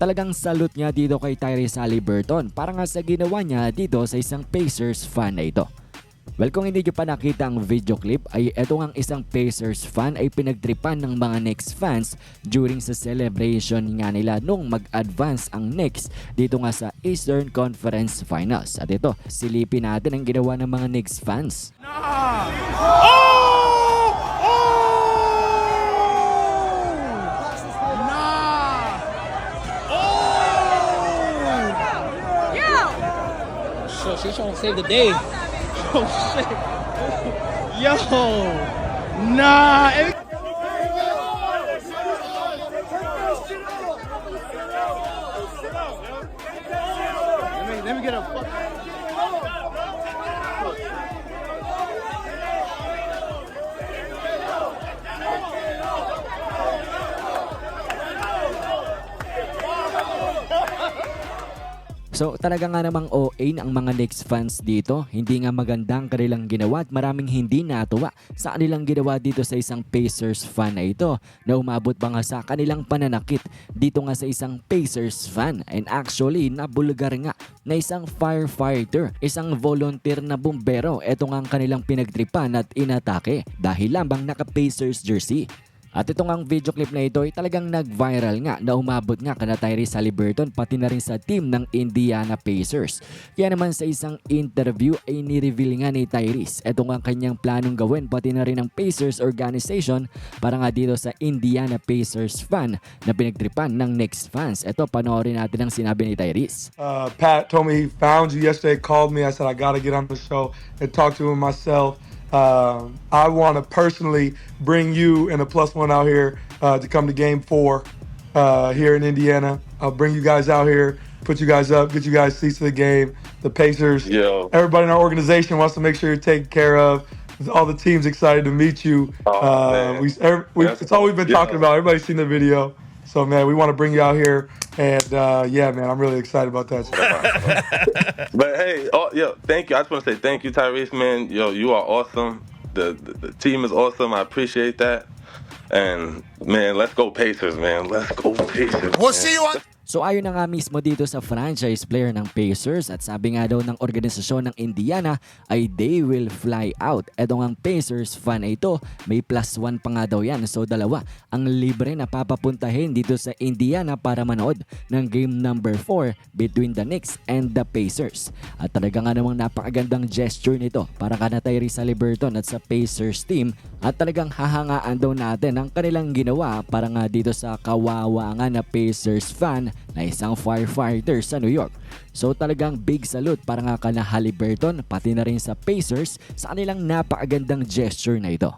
Talagang salute niya dito kay Tyrese Halliburton para nga sa ginawa niya dito sa isang Pacers fan na ito. Well, kung hindi nyo pa nakita ang video clip, ay eto nga isang Pacers fan ay pinagtripan ng mga Knicks fans during sa celebration nga nila nung mag-advance ang Knicks dito nga sa Eastern Conference Finals. At ito, silipin natin ang ginawa ng mga Knicks fans. So she's trying to save the day. Oh shit. Yo. Nah. it- Let me, let me get a fuck. So talaga nga namang OA ang mga Knicks fans dito. Hindi nga magandang kanilang ginawa at maraming hindi natuwa sa kanilang ginawa dito sa isang Pacers fan na ito na umabot pa nga sa kanilang pananakit dito nga sa isang Pacers fan. And actually, nabulgar nga na isang firefighter, isang volunteer na bumbero. Ito nga ang kanilang pinagtripan at inatake dahil lamang naka-Pacers jersey. At itong ang video clip na ito ay talagang nag-viral nga na umabot nga kana Tyrese Halliburton pati na rin sa team ng Indiana Pacers. Kaya naman sa isang interview ay ni-reveal nga ni Tyrese ito nga ang kanyang planong gawin pati na rin ng Pacers organization para nga dito sa Indiana Pacers fan na pinagtripan ng Knicks fans. Ito panoorin natin ang sinabi ni Tyrese. Uh, Pat told me he found you yesterday, called me. I said, I got to get on the show and talk to him myself. Um, I want to personally bring you and a plus one out here uh, to come to game four uh, here in Indiana. I'll bring you guys out here, put you guys up, get you guys seats to the game. The Pacers, Yo. everybody in our organization wants to make sure you're taken care of. All the teams excited to meet you. Oh, uh, we, every, we, it's all we've been dope. talking about. Everybody's seen the video. So, man, we want to bring you out here. And uh, yeah, man, I'm really excited about that. But hey, oh, yo, thank you. I just want to say thank you, Tyrese, man. Yo, you are awesome. The, the the team is awesome. I appreciate that. And man, let's go Pacers, man. Let's go Pacers. We'll man. see you on So ayon na nga mismo dito sa franchise player ng Pacers at sabi nga daw ng organisasyon ng Indiana ay they will fly out. Eto nga ang Pacers fan na ito, may plus one pa nga daw yan. So dalawa ang libre na papapuntahin dito sa Indiana para manood ng game number 4 between the Knicks and the Pacers. At talaga nga namang napakagandang gesture nito para ka na Tyrese Halliburton at sa Pacers team at talagang hahangaan daw natin ang kanilang ginawa para nga dito sa kawawa nga na Pacers fan na isang firefighter sa New York. So talagang big salute para nga kana Halliburton pati na rin sa Pacers sa kanilang napakagandang gesture na ito.